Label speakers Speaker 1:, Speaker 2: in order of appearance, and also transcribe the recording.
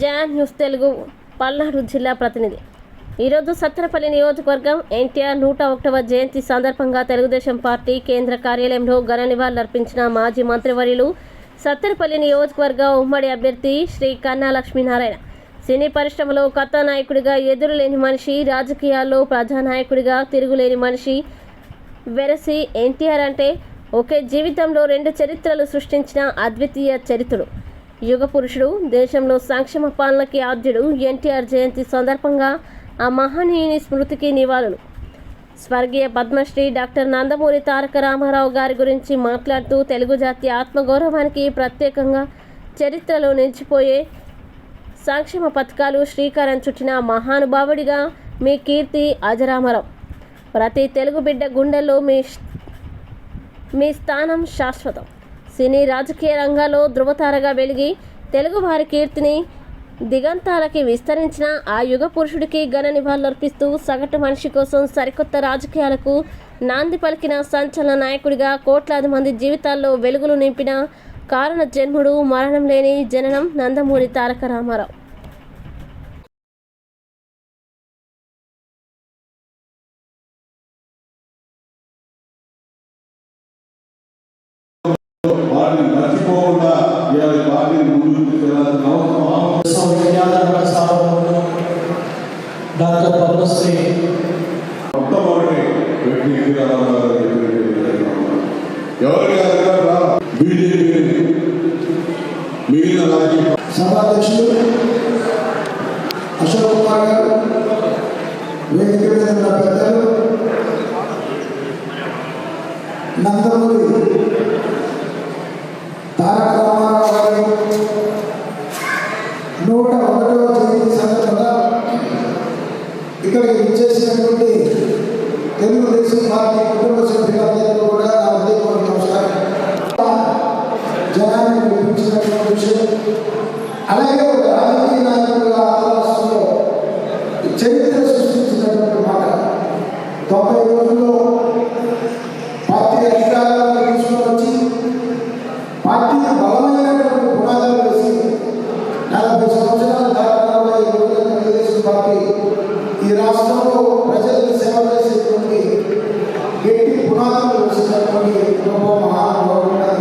Speaker 1: John news Telugu Palnadu జిల్లా ప్రతినిధి. ఈరోజు సత్తెనపల్లి నియోజకవర్గం ఎన్టీఆర్ నూట ఒకటవ జయంతి సందర్భంగా తెలుగుదేశం పార్టీ కేంద్ర కార్యాలయంలో ఘన నివాళులర్పించిన మాజీ మంత్రివర్యులు సత్తెనపల్లి నియోజకవర్గ ఉమ్మడి అభ్యర్థి శ్రీ కన్నా లక్ష్మీనారాయణ సినీ పరిశ్రమలో కథానాయకుడిగా ఎదురులేని మనిషి రాజకీయాల్లో ప్రజానాయకుడిగా తిరుగులేని మనిషి వెరసి ఎన్టీఆర్ అంటే ఒకే జీవితంలో రెండు చరిత్రలు సృష్టించిన అద్వితీయ చరిత్రుడు. యుగ పురుషుడు దేశంలో సంక్షేమ పాలనకి ఆద్యుడు ఎన్టీఆర్ జయంతి సందర్భంగా ఆ మహనీయుని స్మృతికి నివాళులు. స్వర్గీయ పద్మశ్రీ డాక్టర్ నందమూరి తారక రామారావు గారి గురించి మాట్లాడుతూ తెలుగు జాతి ఆత్మగౌరవానికి ప్రత్యేకంగా చరిత్రలో నిలిచిపోయే సంక్షేమ పథకాలు శ్రీకారం చుట్టిన మహానుభావుడిగా మీ కీర్తి అజరామరం. ప్రతి తెలుగు బిడ్డ గుండెల్లో మీ మీ స్థానం శాశ్వతం. సినీ రాజకీయ రంగాల్లో ధృవతారగా వెలిగి తెలుగు వారి కీర్తిని దిగంతాలకి విస్తరించిన ఆ యుగ పురుషుడికి ఘన నివాళులర్పిస్తూ సగటు మనిషి కోసం సరికొత్త రాజకీయాలకు నాంది పలికిన సంచలన నాయకుడిగా కోట్లాది మంది జీవితాల్లో వెలుగులు నింపిన కారణ జన్ముడు మరణం లేని జననం నందమూరి తారక రామారావు.
Speaker 2: వాటిని మర్చిపోకుండా ఇవాళ పార్టీని ముందుకు తీసుకెళ్ళాల్సిన అవసరం
Speaker 3: డాక్టర్ పద్మశ్రీ
Speaker 2: మొట్టమొదటి వ్యక్తి ఎన్టీ రామారావు గారు చెప్పినటువంటి ఎవరి గారు బీజేపీ మిగిలిన రాజకీయ
Speaker 4: సభాధ్యక్షులు అశోక్ కుమార్ గారు వేదిక మీద పెద్దలు ఇక్కడికి విచ్చేసినటువంటి తెలుగుదేశం పార్టీ కుటుంబ సభ్యులందరికీ కూడా నా హృదయపూర్వక నమస్కారం. జనాన్ని పిలిపించినటువంటి విషయం. అలాగే ఒక రాజకీయ నాయకుల ఆ చరిత్ర సృష్టించినటువంటి మాట. తొంభై రోజుల్లో పార్టీ అధికారాలను తీసుకుని వచ్చి పార్టీకి బలమైనటువంటి పునాదాలు వేసి నలభై సంవత్సరాల కాలంలో ఈ తెలుగుదేశం పార్టీ యోచితమని గొప్ప మహాగౌరవ